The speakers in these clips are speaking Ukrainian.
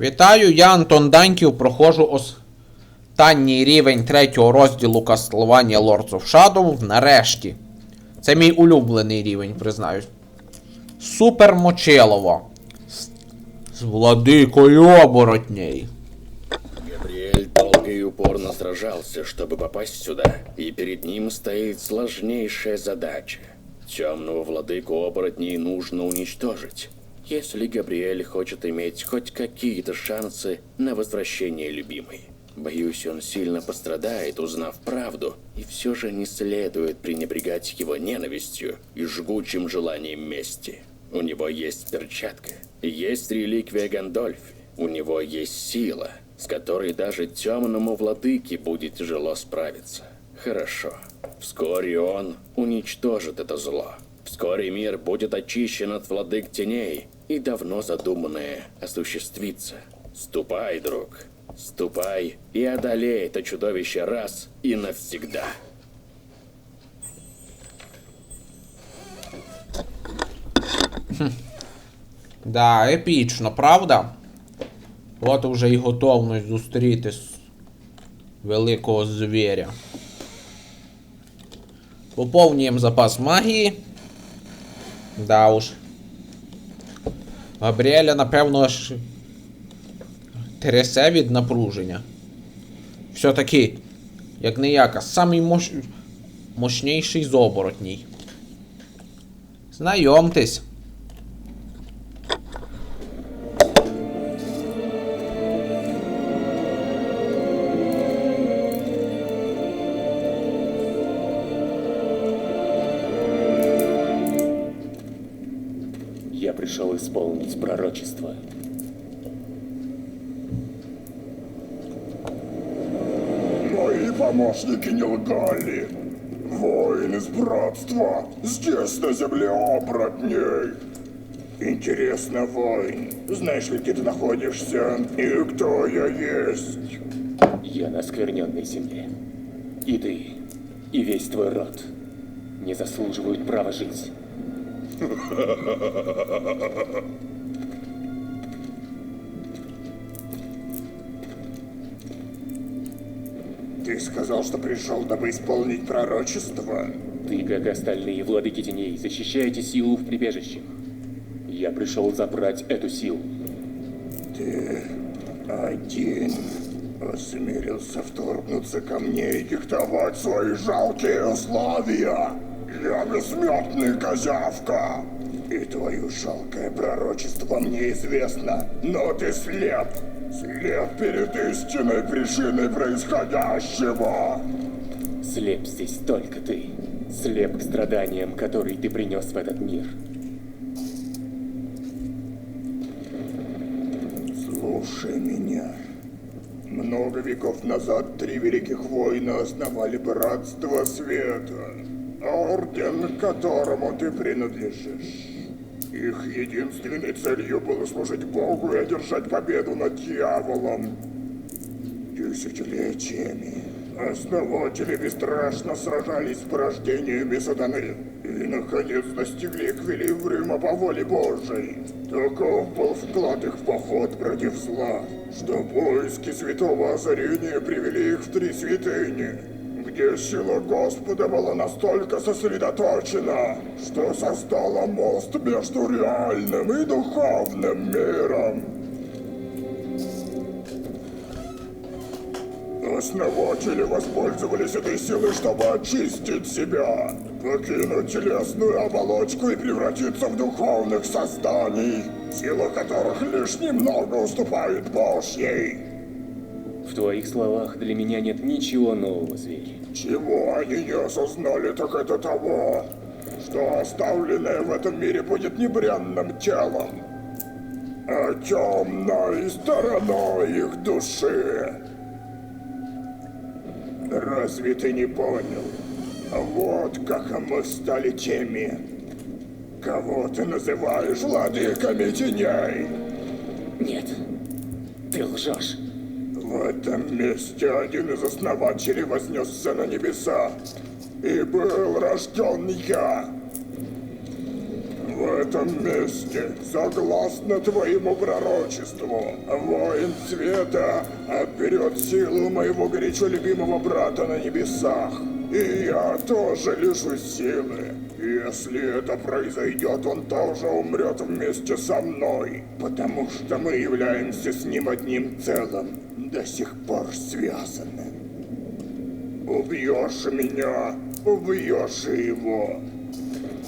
Вітаю, я Антон Даньків, проходжу останній рівень третього розділу Castlevania Lords of Shadow нарешті. Це мій улюблений рівень, признаюсь. Супер Мочилово. З, з владикою оборотней. Габриэль долго и упорно сражался, чтобы попасть сюда, и перед ним стоит сложнейшая задача. Темного владыку оборотней нужно уничтожить. Если Габриэль хочет иметь хоть какие-то шансы на возвращение любимой. Боюсь, он сильно пострадает, узнав правду, и все же не следует пренебрегать его ненавистью и жгучим желанием мести. У него есть перчатка, есть реликвия Гандольфи, у него есть сила, с которой даже темному владыке будет тяжело справиться. Хорошо. Вскоре он уничтожит это зло. Вскоре мир будет очищен от владык теней, и давно задуманное осуществится. Ступай, друг. Ступай и одолей это чудовище раз и навсегда. Да, епічно, правда? От уже і готовність зустріти с- великого звіря. Поповнюємо запас магії. Да уж. Габріеля, напевно, аж трясе від напруження. Все-таки, як не яка, самий мощ... мощніший з оборотній. Знайомтесь. Братства здесь, на земле оборотней. Интересно, воин, знаешь ли, где ты находишься и кто я есть? Я на скверненной земле. И ты, и весь твой род не заслуживают права жить. Ты сказал, что пришел, дабы исполнить пророчество? Ты, как остальные владыки теней, защищаете силу в прибежищах. Я пришел забрать эту силу. Ты один осмелился вторгнуться ко мне и диктовать свои жалкие условия. Я бессмертный козявка. И твое жалкое пророчество мне известно, но ты слеп. Слеп перед истинной причиной происходящего. Слеп здесь только ты. Слеп к страданиям, которые ты принес в этот мир. Слушай меня. Много веков назад три великих воина основали Братство Света. Орден, к которому ты принадлежишь. Их единственной целью было служить Богу и одержать победу над дьяволом. Десятилетиями основатели бесстрашно сражались с порождениями сатаны и, наконец, достигли эквилибриума по воле Божией. Таков был вклад их в поход против зла, что поиски святого озарения привели их в три святыни, где сила Господа была настолько сосредоточена, что создала мост между реальным и духовным миром. Основатели воспользовались этой силой, чтобы очистить себя, покинуть телесную оболочку и превратиться в духовных созданий, сила которых лишь немного уступает Божьей. В твоих словах для меня нет ничего нового, зверь. Чего они не осознали, так это того, что оставленное в этом мире будет не бренным телом, а темной стороной их души. Разве ты не понял? Вот как мы стали теми, кого ты называешь владыками теней. Нет, ты лжешь. В этом месте один из основателей вознесся на небеса. И был рожден я. В этом месте, согласно твоему пророчеству, воин света отберет силу моего горячо любимого брата на небесах. И я тоже лишусь силы. Если это произойдет, он тоже умрет вместе со мной, потому что мы являемся с ним одним целым, до сих пор связаны. Убьешь меня, убьешь его.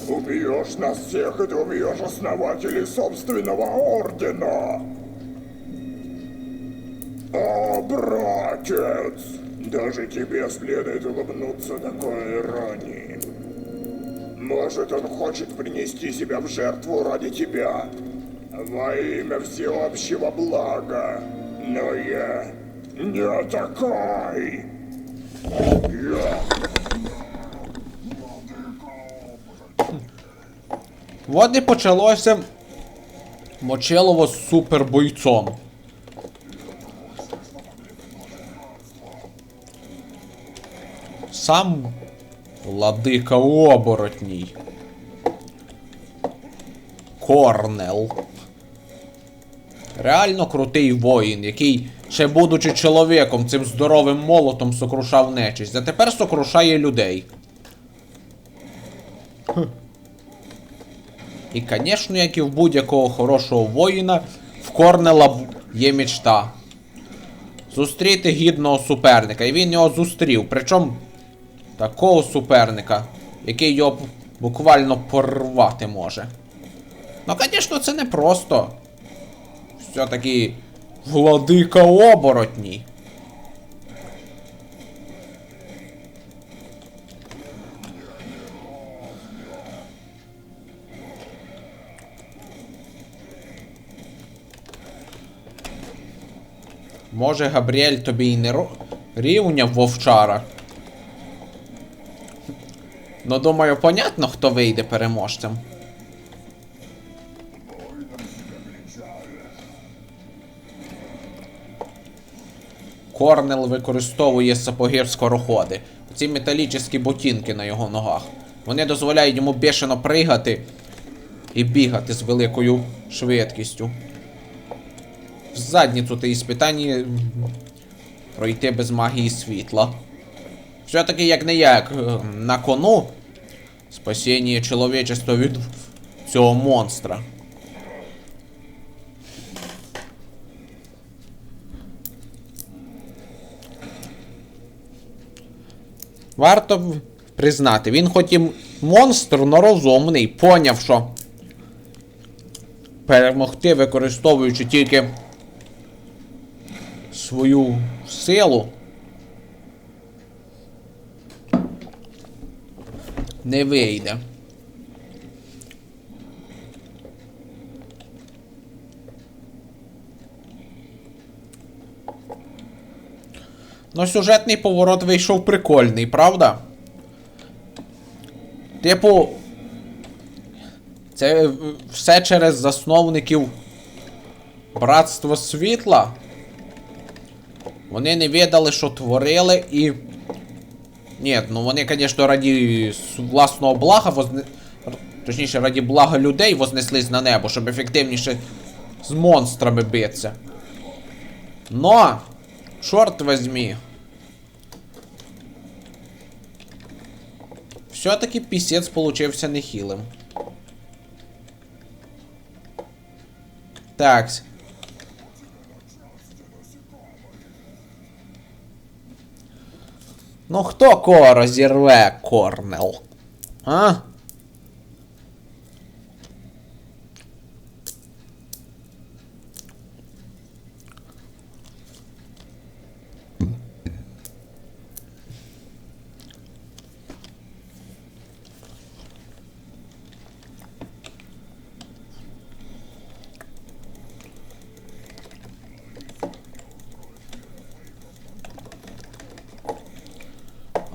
Убьешь нас всех, и ты убьешь основателей собственного ордена. О, братец! Даже тебе следует улыбнуться такой иронии. Может, он хочет принести себя в жертву ради тебя. Во имя всеобщего блага. Но я не такой. Я От і почалося Мочилово з супербойцом. Сам владика оборотній. Корнел. Реально крутий воїн, який, ще будучи чоловіком, цим здоровим молотом сокрушав нечисть, а тепер сокрушає людей. І, звісно, як і в будь-якого хорошого воїна, в Корнела є мечта. Зустріти гідного суперника. І він його зустрів. Причому такого суперника, який його буквально порвати може. Ну, звісно, це не просто. Все-таки владика оборотній. Може, Габріель тобі і не ро... рівняв вовчара. Ну, думаю, понятно, хто вийде переможцем. Корнел використовує сапоги скороходи. Ці металічні ботинки на його ногах. Вони дозволяють йому бешено пригати і бігати з великою швидкістю. В задницю ти іспитання пройти без магії світла. Все-таки як не як е, на кону спасіння чоловічества від цього монстра. Варто признати, він хоч і монстр, но розумний, поняв, що перемогти, використовуючи тільки свою силу. Не вийде. Ну, сюжетний поворот вийшов прикольний, правда? Типу. Це все через засновників Братства Світла. Вони не відали, що творили і. Ні, ну вони, звісно, раді власного блага возне... Точніше, раді блага людей вознеслись на небо, щоб ефективніше з монстрами битися. Но, чорт возьми. Все-таки пісець получився нехилим. Так. Ну хто кого розірве, Корнел? А?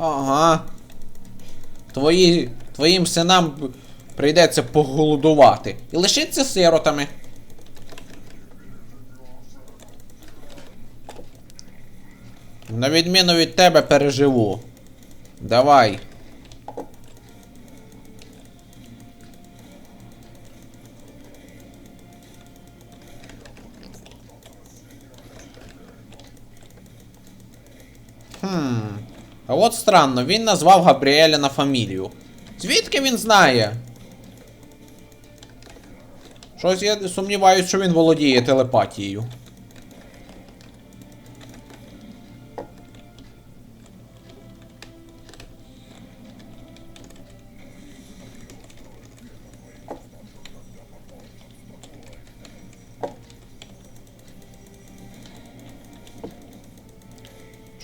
Ага. Твої, Твоїм синам прийдеться поголодувати. І лишиться сиротами. На відміну від тебе переживу. Давай. Хм. А от странно, він назвав Габріеля на фамілію. Звідки він знає? Щось я сумніваюся, що він володіє телепатією.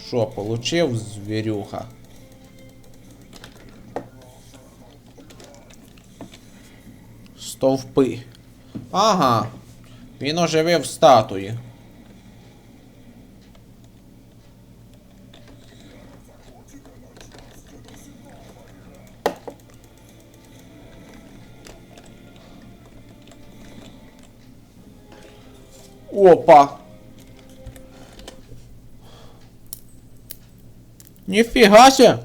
Що, получив звірюха? Стовпи. Ага. Він оживив статуї. Опа. Ніфіга ся.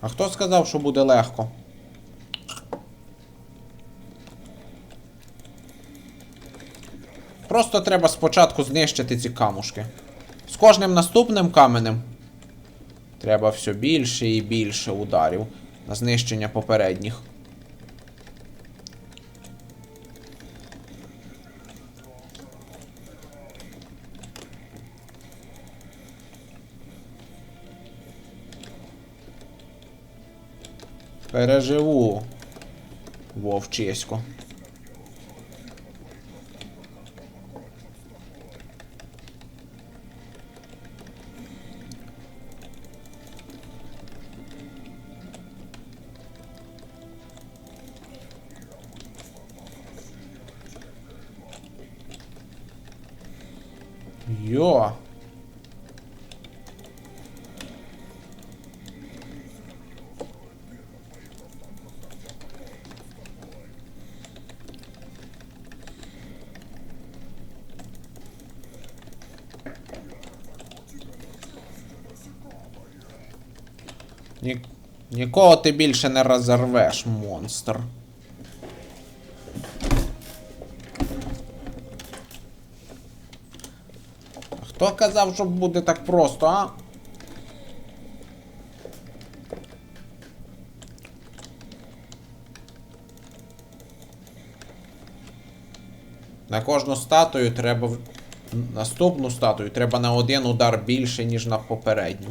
А хто сказав, що буде легко? Просто треба спочатку знищити ці камушки. З кожним наступним каменем треба все більше і більше ударів на знищення попередніх. Переживу. Вовчисько. Ні... Нікого ти більше не розірвеш, монстр. Хто казав, що буде так просто, а? На кожну статую треба. Наступну статую треба на один удар більше, ніж на попередню.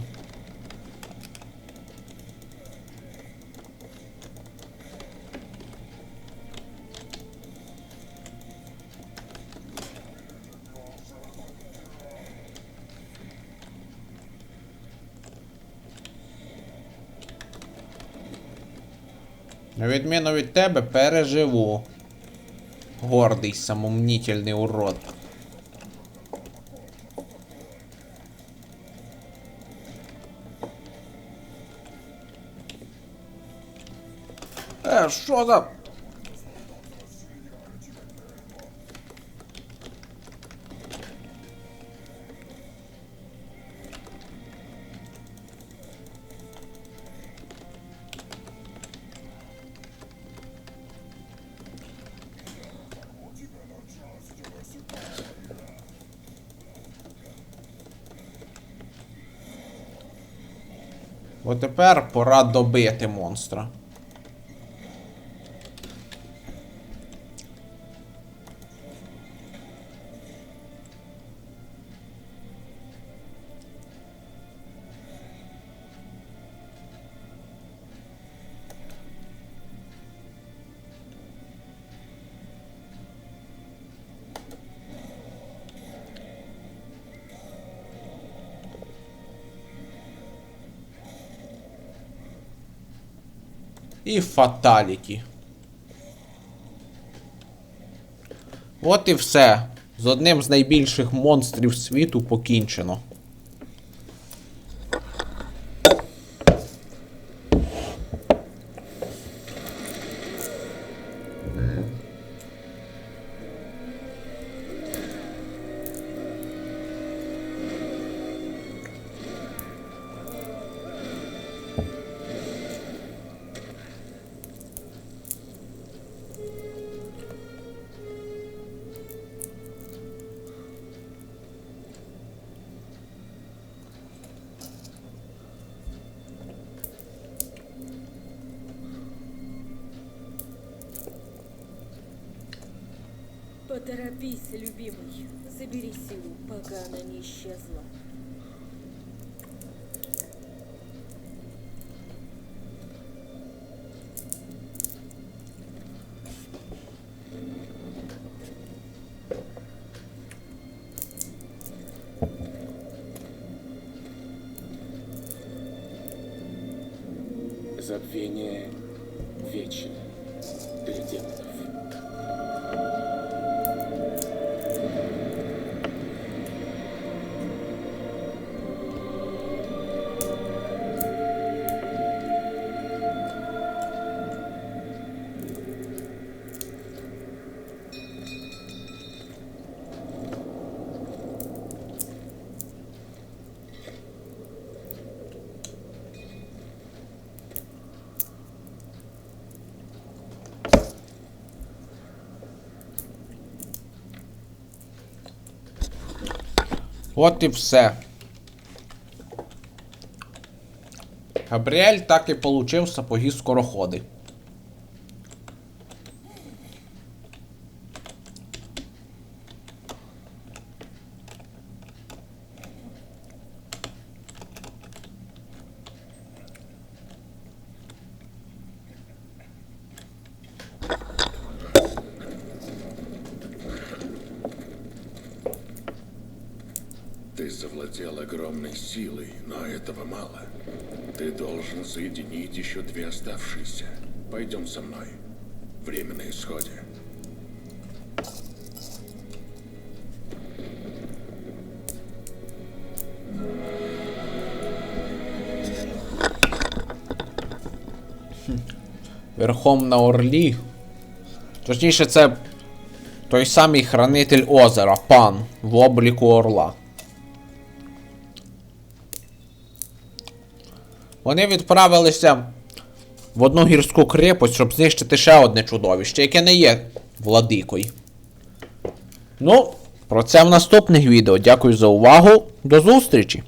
Відміну від тебе переживу. Гордий самомнітельний урод. Е, що за... От тепер пора добити монстра. І фаталіті. От і все. З одним з найбільших монстрів світу покінчено. Поторопись, любимый. Забери силу, пока она не исчезла. Забвение вечно для демонов. От і все. Габріель так і получив сапоги скороходи. Ты завладел огромной силой, но этого мало. Ты должен соединить еще две оставшиеся. Пойдем со мной. Время на исходе. Верхом на Орлі. Точніше, це той самий хранитель озера, пан, в обліку орла. Вони відправилися в одну гірську крепость, щоб знищити ще одне чудовище, яке не є владикою. Ну, про це в наступних відео. Дякую за увагу. До зустрічі!